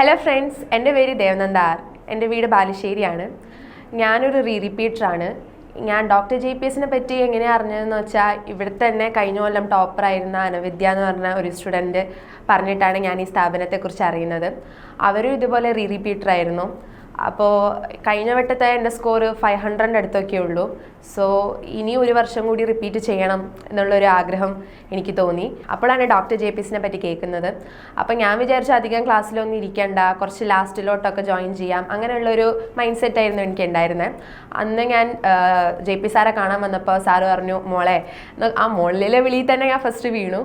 Hello friends എന്റെ പേര് ദേവനന്ദാർ. എന്റെ വീട് ബാലുശ്ശേരിയാണ്. ഞാനൊരു റീ റിപ്പീറ്ററാണ് ഞാൻ ഡോക്ടർ ജെ പി എസിനെ പറ്റി എങ്ങനെയാണ് അറിഞ്ഞതെന്ന് വെച്ചാൽ ഇവിടുത്തെ തന്നെ കഴിഞ്ഞ കൊല്ലം ടോപ്പറായിരുന്ന അനവിദ്യ എന്ന് പറഞ്ഞ ഒരു സ്റ്റുഡന്റ് പറഞ്ഞിട്ടാണ് ഞാൻ ഈ സ്ഥാപനത്തെക്കുറിച്ച് അറിയുന്നത്. അവരും ഇതുപോലെ റീ റിപ്പീറ്റർ ആയിരുന്നു. അപ്പോൾ കഴിഞ്ഞ വട്ടത്തെ എന്റെ സ്കോർ ഫൈവ് ഹൺഡ്രഡ് അടുത്തൊക്കെ ഉള്ളൂ. സോ ഇനി ഒരു വർഷം കൂടി റിപ്പീറ്റ് ചെയ്യണം എന്നുള്ളൊരു ആഗ്രഹം എനിക്ക് തോന്നി. അപ്പോഴാണ് ഡോക്ടർ ജെ പി സിനെ പറ്റി കേൾക്കുന്നത്. അപ്പോൾ ഞാൻ വിചാരിച്ചു അധികം ക്ലാസ്സിലൊന്നും ഇരിക്കേണ്ട കുറച്ച് ലാസ്റ്റിലോട്ടൊക്കെ ജോയിൻ ചെയ്യാം. അങ്ങനെയുള്ളൊരു മൈൻഡ് സെറ്റ് ആയിരുന്നു എനിക്ക് ഉണ്ടായിരുന്നത് അന്ന് ഞാൻ ജെ പി സാറെ കാണാൻ വന്നപ്പോൾ സാറ് പറഞ്ഞു മോളെ ആ മോളിലെ വിളിയിൽ തന്നെ ഞാൻ ഫസ്റ്റ് വീണു.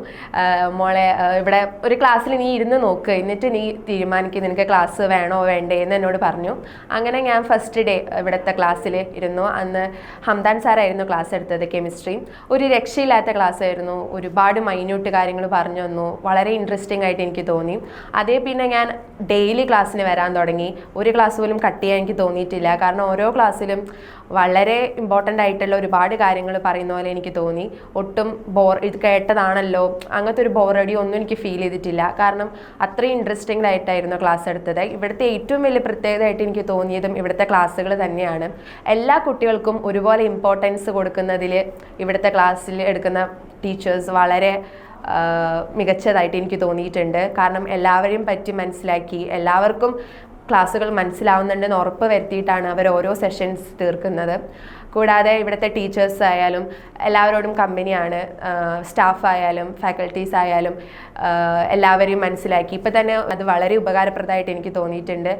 മോളെ ഇവിടെ ഒരു ക്ലാസ്സിൽ നീ ഇരുന്ന് നോക്ക്. എന്നിട്ട് നീ തീരുമാനിക്കും നിനക്ക് ക്ലാസ് വേണോ വേണ്ടേ? എന്ന് എന്നോട് പറഞ്ഞു. അങ്ങനെ ഞാൻ ഫസ്റ്റ് ഡേ ഇവിടുത്തെ ക്ലാസ്സിൽ ഇരുന്നു. അന്ന് ഹംദാൻ സാറായിരുന്നു ക്ലാസ് എടുത്തത് കെമിസ്ട്രി ഒരു രക്ഷയില്ലാത്ത ക്ലാസ് ആയിരുന്നു. ഒരുപാട് മൈന്യൂട്ട് കാര്യങ്ങൾ പറഞ്ഞു തന്നു. വളരെ ഇൻട്രസ്റ്റിംഗ് ആയിട്ട് എനിക്ക് തോന്നി. അതേ പിന്നെ ഞാൻ ഡെയിലി ക്ലാസ്സിന് വരാൻ തുടങ്ങി. ഒരു ക്ലാസ് പോലും കട്ട് ചെയ്യാൻ എനിക്ക് തോന്നിയിട്ടില്ല. കാരണം ഓരോ ക്ലാസ്സിലും വളരെ ഇമ്പോർട്ടന്റ് ആയിട്ടുള്ള ഒരുപാട് കാര്യങ്ങൾ പറയുന്ന പോലെ എനിക്ക് തോന്നി. ഒട്ടും ബോർ ഇത് കേട്ടതാണല്ലോ. അങ്ങനത്തെ ഒരു ബോറടി ഒന്നും എനിക്ക് ഫീൽ ചെയ്തിട്ടില്ല. കാരണം അത്രയും ഇൻട്രസ്റ്റിംഗ് ആയിട്ടായിരുന്നു ക്ലാസ് എടുത്തത്. ഇവിടുത്തെ ഏറ്റവും വലിയ പ്രത്യേകതയായിട്ട് എനിക്ക് തോന്നിയതും ഇവിടുത്തെ ക്ലാസ്സുകൾ തന്നെയാണ്. എല്ലാ കുട്ടികൾക്കും ഒരുപോലെ ഇമ്പോർട്ടൻസ് കൊടുക്കുന്നതിൽ ഇവിടുത്തെ ക്ലാസ്സിൽ എടുക്കുന്ന ടീച്ചേഴ്സ് വളരെ മികച്ചതായിട്ട് എനിക്ക് തോന്നിയിട്ടുണ്ട്. കാരണം എല്ലാവരെയും പറ്റി മനസ്സിലാക്കി എല്ലാവർക്കും ക്ലാസ്സുകൾ മനസ്സിലാവുന്നുണ്ടെന്ന് ഉറപ്പ് വരുത്തിയിട്ടാണ് അവർ ഓരോ സെഷൻസ് തീർക്കുന്നത്. കൂടാതെ ഇവിടുത്തെ ടീച്ചേഴ്സ് ആയാലും എല്ലാവരോടും കമ്പനിയാണ് സ്റ്റാഫ് ആയാലും ഫാക്കൽറ്റീസ് ആയാലും എല്ലാവരെയും മനസ്സിലാക്കി. ഇപ്പം തന്നെ അത് വളരെ ഉപകാരപ്രദമായിട്ട് എനിക്ക് തോന്നിയിട്ടുണ്ട്.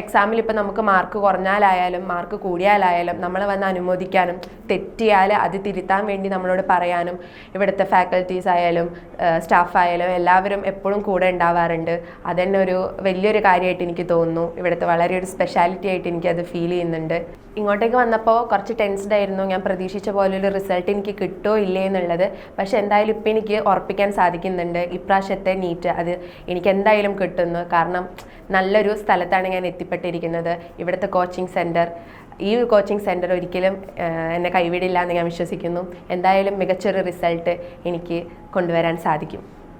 എക്സാമിൽ ഇപ്പം നമുക്ക് മാർക്ക് കുറഞ്ഞാലായാലും മാർക്ക് കൂടിയാലായാലും നമ്മളെ വന്ന് അനുമോദിക്കാനും തെറ്റിയാൽ അത് തിരുത്താൻ വേണ്ടി നമ്മളോട് പറയാനും ഇവിടുത്തെ ഫാക്കൽറ്റീസ് ആയാലും സ്റ്റാഫ് ആയാലും എല്ലാവരും എപ്പോഴും കൂടെ ഉണ്ടാവാറുണ്ട്. അതന്നെ ഒരു വലിയൊരു കാര്യമായിട്ട് എനിക്ക് തോന്നുന്നു. ഇവിടുത്തെ വളരെ ഒരു സ്പെഷ്യാലിറ്റി ആയിട്ട് എനിക്ക് അത് ഫീൽ ചെയ്യുന്നുണ്ട്. ഇങ്ങോട്ടേക്ക് വന്നപ്പോൾ കുറച്ച് ടെൻസ്ഡ് ആയിരുന്നു. ഞാൻ പ്രതീക്ഷിച്ച പോലൊരു റിസൾട്ട് എനിക്ക് കിട്ടുമോ ഇല്ലേ എന്നുള്ളത്. പക്ഷേ എന്തായാലും ഇപ്പം എനിക്ക് ഉറപ്പിക്കാൻ സാധിക്കുന്നുണ്ട്. ഇപ്രാവശ്യത്തെ നീറ്റ് അത് എനിക്ക് എന്തായാലും കിട്ടുന്നു. കാരണം നല്ലൊരു സ്ഥലത്താണ് ഞാൻ എത്തിപ്പെട്ടിരിക്കുന്നത് ഇവിടുത്തെ കോച്ചിങ് സെന്റർ ഈ കോച്ചിങ് സെന്റർ ഒരിക്കലും എന്നെ കൈവിടില്ല എന്ന് ഞാൻ വിശ്വസിക്കുന്നു. എന്തായാലും മികച്ചൊരു റിസൾട്ട് എനിക്ക് കൊണ്ടുവരാൻ സാധിക്കും.